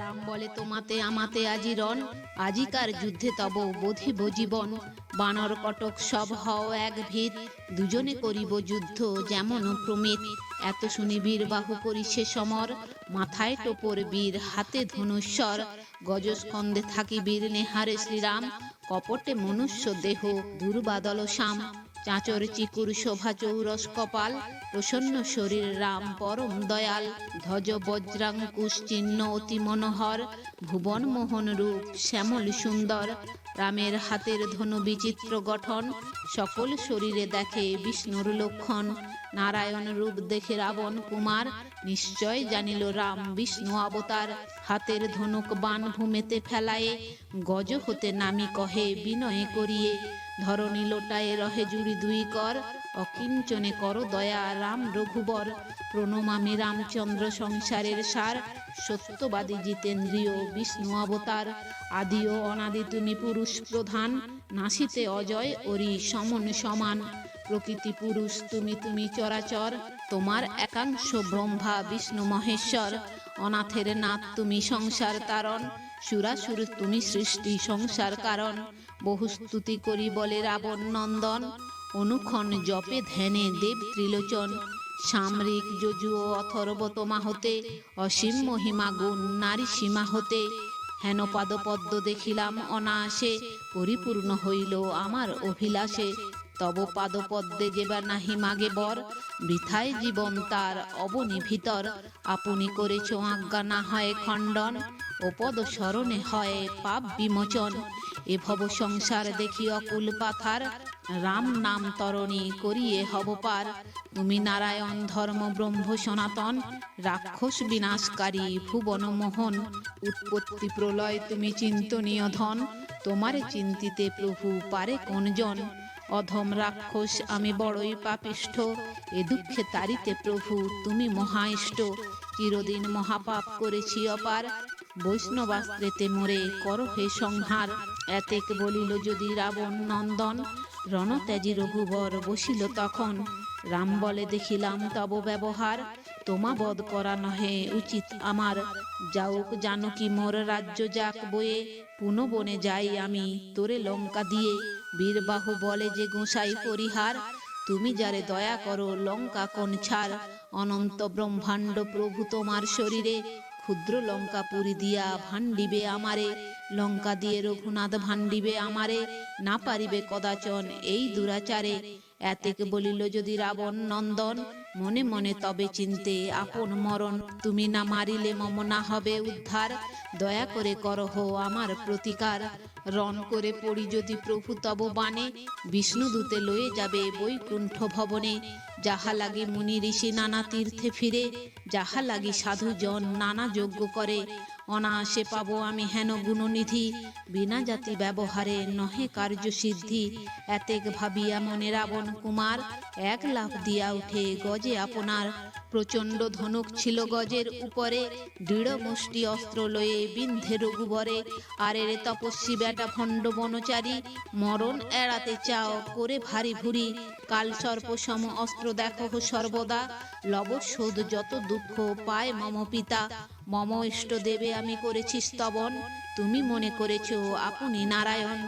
রাম বলে, তোমাতে, আমাতে আজি রণ আজিকার যুদ্ধে তব বোধিব জীবন। বানর, কটক, সব হও এক ভিত দুজনে করিব যুদ্ধ যেমন প্রমিত এত শুনি বীর বাহু করিছে সমর, মাথায় টোপর বীর, হাতে ধনুস্বর গজস্কন্দে থাকি বীর নেহারে শ্রীরাম, কপটে মনুষ্য দেহ দুর্বাদল শ্যাম চাঁচর চিকুর শোভা চৌরস কপাল, প্রসন্ন শরীর রাম পরম দয়াল, ধ্বজ বজ্রাঙ্কুশ চিহ্ন অতি মনোহর, ভুবন মোহন রূপ শ্যামল সুন্দর, রামের হাতের ধনু বিচিত্র গঠন, সকল শরীরে দেখে বিষ্ণুর লক্ষণ, নারায়ণ রূপ দেখে রাবণ কুমার, নিশ্চয় জানিল রাম বিষ্ণু অবতার, হাতের ধনুক বান ভূমেতে ফেলায়ে, গজ হতে নামি কহে বিনয়ে করিয়ে ধরণী লোটায় রহে জুড়ি দুই কর, অকিঞ্চনে কর দয়া রাম রঘুবর। প্রণমামি রামচন্দ্র সংসারের সার, সত্যবাদী জিতেন্দ্রীয় বিষ্ণু অবতার। আদি ও অনাদি তুমি পুরুষ প্রধান, নাসিতে অজয় ওরি সমন সমান। প্রকৃতি পুরুষ তুমি তুমি চরাচর, তোমার একাংশ ব্রহ্মা বিষ্ণু মহেশ্বর। অনাথের নাথ তুমি সংসার তারণ, সুরাসুর তুমি সৃষ্টি সংসার কারণ। বহু স্তুতি করি বলে রাবণ নন্দন, অনুক্ষণ জপে ধ্যানে দেব ত্রিলোচন, সামরিক যজু ও অথর্ব তোমা হতে অসীম মহিমা গুণ নারী সীমা হতে, হেন পাদপদ্ম দেখিলাম অনায়াসে, পরিপূর্ণ হইল আমার অভিলাষে। তব পাদপদ্মে যেবার নাহি মাগে বর বৃথায় জীবন তার অবনি ভিতর আপনি করেছ আজ্ঞা না হয় খণ্ডন, ও পদ স্মরণে হয় পাপ বিমোচন। এ ভব সংসার দেখি অকুল পাথার। রাম নাম তরণী করিয়ে হব পার। তুমি নারায়ণ ধর্ম ব্রহ্ম সনাতন। রাক্ষস বিনাশকারী ভুবন মোহন। উৎপত্তি প্রলয় তুমি চিন্তনীয় ধন। তোমারে চিন্তিতে প্রভু পারে কোনজন? অধম রাক্ষস আমি বড়ই পাপিষ্ঠ। এ দুঃখে তারিতে প্রভু তুমি মহাইষ্ট। চিরদিন মহাপাপ করেছি অপার। বৈষ্ণবাস্ত্রেতে মোরে কর হে সংহার। এতেক বলিল যদি রাবণ নন্দন, রণত্যাজি রঘুবর বসিল তখন। রাম বলে, দেখিলাম তব ব্যবহার তোমা বধ করা নহে, উচিত আমার। যাওক জানকি, মোর রাজ্য যাক বয়ে পুনঃ বনে যাই আমি তোরে লঙ্কা দিয়ে। বীরবাহু বলে যে, গোসাই পরিহার, তুমি যারে দয়া করো, লঙ্কা কোন ছাড়। অনন্ত ব্রহ্মাণ্ড প্রভু তোমার শরীরে ক্ষুদ্র লঙ্কা পুরি দিয়া ভান্ডিবে আমারে, লঙ্কা দিয়ে রঘুনাথ ভান্ডিবে আমারে, না পারিবে কদাচন এই দুরাচারে। এতেক বলিল যদি রাবণ নন্দন, মনে মনে তবে চিনতে আপন মরণ, তুমি না মারিলে মম না হবে উদ্ধার। দয়া করে করহ আমার প্রতিকার। রণ করে পড়ি যদি প্রভু তব বাণে বিষ্ণুদূতে লয়ে যাবে বৈকুণ্ঠ ভবনে। যাহা লাগে মুনি ঋষি নানা তীর্থে ফিরে, যাহা লাগি সাধুজন নানা যজ্ঞ করে। অনায়াসে পাবো আমি হেন গুণনিধি, বিনা জাতি ব্যবহারে নহে কার্য সিদ্ধি। এতেক ভাবিয়া মনে রাবণ কুমার, এক লাফ দিয়া উঠে গজে আপনার। প্রচণ্ড ধনুক ছিল গজের উপরে, দৃঢ় মুষ্টি অস্ত্র লয়ে বিন্ধে রঘুবরে। আরে রে তপস্বী বেটা ভণ্ড বনচারী, মরণ এড়াতে চাও, করে ভারী ভুরি। কাল সর্প সম অস্ত্র দেখো সর্বদা, লবশোধ যত দুঃখ পায় মম পিতা। মম ইষ্ট দেবে আমি করেছি স্তবন। তুমি মনে করেছ, আপনি নারায়ণ।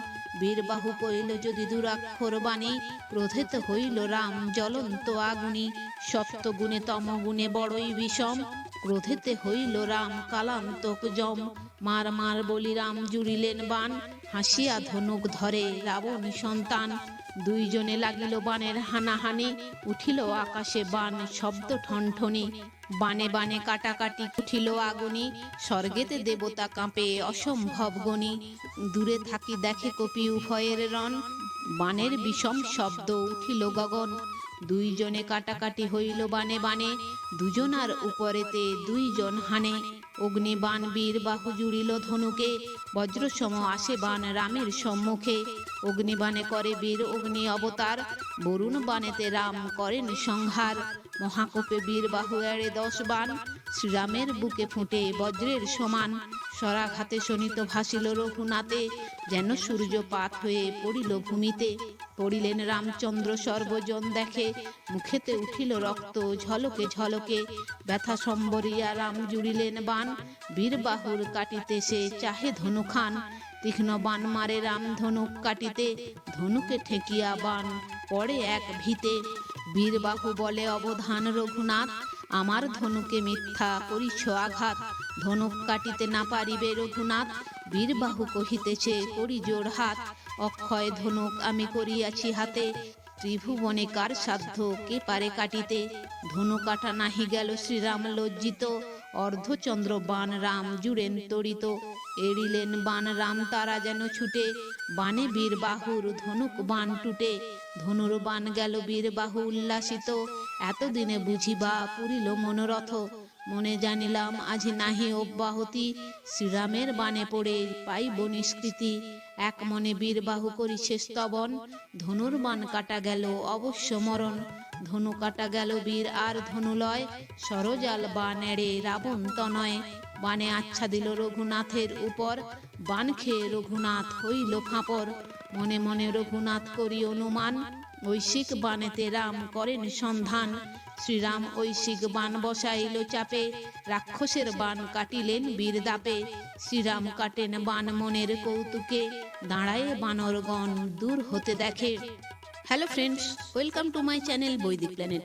বীরবাহু কইল যদি দুরাক্ষর বাণী ক্রোধেত হইল রাম, জ্বলন্ত আগুনি সপ্ত গুণে তম গুণে বড়ই বিষম ক্রোধেতে হইল রাম কালান্তক জম। মার মার বলি রাম জুড়িলেন বান হাসিয়া ধনুক ধরে রাবণ সন্তান। দুইজনে লাগিল বানের হানাহানি, উঠিল আকাশে বান শব্দ ঠনঠনি। বানে বানে কাটাকাটি উঠিল আগুনি স্বর্গেতে দেবতা কাঁপে, অসম্ভব গণি দূরে থাকি দেখে কপি উভয়ের রণ। বানের বিষম শব্দ উঠিল গগন, দুইজনে কাটাকাটি হইল বানে বানে, দুজনার উপরেতে দুইজন হানে। অগ্নি বান বীর বাহু জুড়িল ধনুকে, বজ্রসম আসে বান রামের সম্মুখে। অগ্নিবাণে করে বীর, অগ্নি অবতার। বরুণ বানেতে রাম করেন সংহার। মহাকোপে বীর বাহু এড়ে দশ বান। শ্রীরামের বুকে ফুটে বজ্রের সমান। সরাঘাতে শোনিত ভাসিল রঘুনাথে। যেন সূর্যপাত হয়ে পড়িল ভূমিতে। পড়িলেন রামচন্দ্র সর্বজন দেখে। মুখেতে উঠিল রক্ত ঝলকে ঝলকে। ব্যথা সম্বরিয়া রাম জুড়িলেন বান। বীরবাহুর কাটিতে সে চাহে ধনু খান তীক্ষ্ণ বান মারে রাম ধনুক কাটিতে, ধনুকে ঠেকিয়া বান পড়ে এক ভিতে। বীরবাহু বলে, অবধান রঘুনাথ, আমার ধনুকে মিথ্যা করিছ আঘাত। ধনুক কাটিতে না পারিবে রঘুনাথ, বীরবাহু কহিতেছে, করি জোর হাত, অক্ষয় ধনুক আমি করিয়াছি হাতে। ত্রিভুবনে কার সাধ্য, কে পারে কাটিতে? ধনু কাটা নাহি গেল শ্রীরাম লজ্জিত, অর্ধচন্দ্র বান রাম জুড়েন তরিত এড়িলেন বান রাম, তারা যেন ছুটে। বানে বীর বাহুর ধনুক বান টুটে। ধনুর বান গেল বীর বাহু উল্লাসিত। এতদিনে বুঝিবা পুরিল মনোরথ। মনে জানিলাম, আজি নাহি অব্যাহতি। শ্রীরামের বানে পড়ে পাইব নিষ্কৃতি। এক মনে বীরবাহু করিছে স্তবন। ধনুর বান কাটা গেল অবশ্য মরণ। ধনু কাটা গেল বীর আর ধনুলয়। সরজাল বান এড়ে রাবণ তনয়। বানে আচ্ছা দিল রঘুনাথের উপর, বান খেয়ে রঘুনাথ হইল ফাঁপর। মনে মনে রঘুনাথ করি অনুমান, ঐশিক বানেতে রাম করেন সন্ধান। শ্রীরাম ঐশিক বান বসাইল চাপে, রাক্ষসের বান কাটিলেন বীর দাপে। শ্রীরাম কাটেন বান মনের কৌতুকে, দাঁড়ায় বানরগণ দূর হতে দেখে। Hello friends welcome to my channel Vaidik planet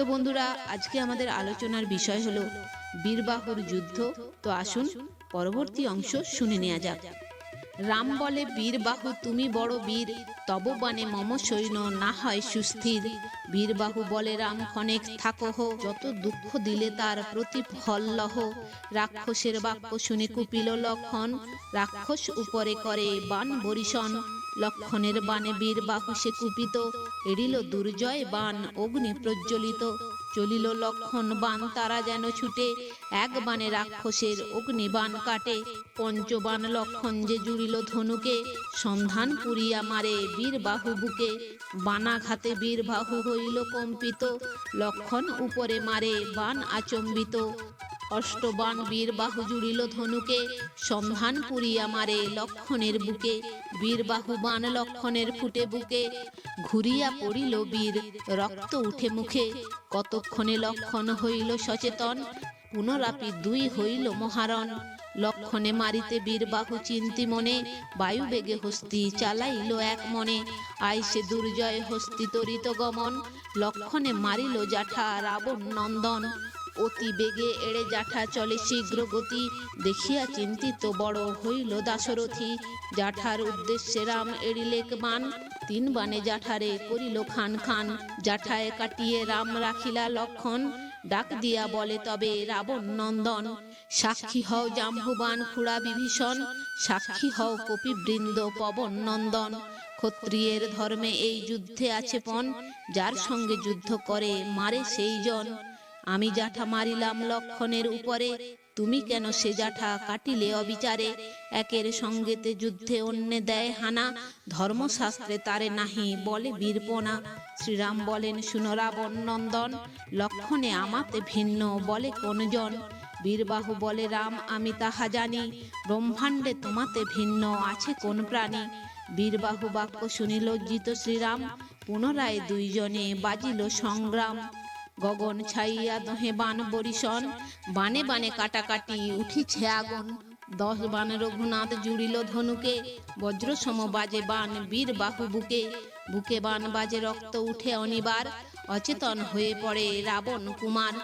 তো বন্ধুরা, আজকে আমাদের আলোচনার বিষয় হলো বীরবাহুর যুদ্ধ। তো আসুন, পরবর্তী অংশ শুনে নেওয়া যাক। রাম বলে, বীরবাহু, তুমি বড় বীর। তব বানে মম সৈন্য, না হয় সুস্থির। বীরবাহু বলে, রাম ক্ষণেক থাকহ যত দুঃখ দিলে তার প্রতিফল লহ। রাক্ষসের বাক্য শুনে কুপিল লক্ষণ। রাক্ষস উপরে করে বান বরিশন। লক্ষণের বানে বীরবাহু সে কুপিত, এড়িল দুর্জয় বান অগ্নি প্রজ্বলিত। চলিল লক্ষণ বান তারা যেন ছুটে, এক বানে রাক্ষসের অগ্নিবান কাটে। পঞ্চবান লক্ষণ যে জুড়িল ধনুকে, সন্ধান পুরিয়া মারে বীর বাহু বুকে। বানাঘাতে বীর বাহু হইল কম্পিত, লক্ষণ উপরে মারে বান আচম্বিত। অষ্টবান বীর বাহু জুড়িল ধনুকে, সন্ধান পুরিয়া মারে লক্ষণের বুকে বীর বাহু বান লক্ষণের ফুটে বুকে। ঘুরিয়া পড়িল বীর, রক্ত উঠে মুখে। কতক্ষণে লক্ষণ হইল সচেতন? পুনরাপি দুই হইল মহারণ। লক্ষণে মারিতে বীরবাহু চিন্তি মনে বায়ু বেগে হস্তি চালাইল এক মনে। আইসে দুর্জয় হস্তি তরিত গমন, লক্ষণে মারিল জাঠা রাবণ নন্দন। অতি বেগে এড়ে জাঠা চলে শীঘ্র গতি দেখিয়া চিন্তিত বড় হইল দাশরথী। জাঠার উদ্দেশ্যে রাম এড়িলেক বান তিন বানে জাঠারে করিল খান খান। জাঠায় কাটিয়ে রাম রাখিলা লক্ষণ। ডাক দিয়া বলে, তবে রাবণ নন্দন, সাক্ষী হও জাম্বুবান খুড়া বিভীষণ, সাক্ষী হও কপিবৃন্দ পবন নন্দন। ক্ষত্রিয়ের ধর্মে এই যুদ্ধে আছে পণ যার সঙ্গে যুদ্ধ করে মারে সেই জন আমি জাঠা মারিলাম লক্ষণের উপরে। তুমি কেন সে জাঠা কাটিলে অবিচারে? একের সঙ্গেতে যুদ্ধে অন্য দেয় হানা। ধর্মশাস্ত্রে তারে নাহি বলে বীরপনা। শ্রীরাম বলেন, শুনো রাবণ নন্দন, লক্ষণে আমাতে ভিন্ন বলে কোনজন? বীরবাহু বলে, রাম, আমি তাহা জানি। ব্রহ্মাণ্ডে তোমাতে ভিন্ন আছে কোন প্রাণী? বীরবাহু বাক্য শুনি লজ্জিত শ্রীরাম, পুনরায় দুইজনে বাজিল সংগ্রাম। গগন ছাইয়া দহে বান বরিশন। বানে বানে কাটাকাটি উঠিছে আগুন। দশ বান রঘুনাথ জুড়িল ধনুকে। বজ্র সম বাজে বান বীর বাহু বুকে। বুকে বান বাজে রক্ত উঠে অনিবার। অচেতন হয়ে পড়ে রাবণ কুমার।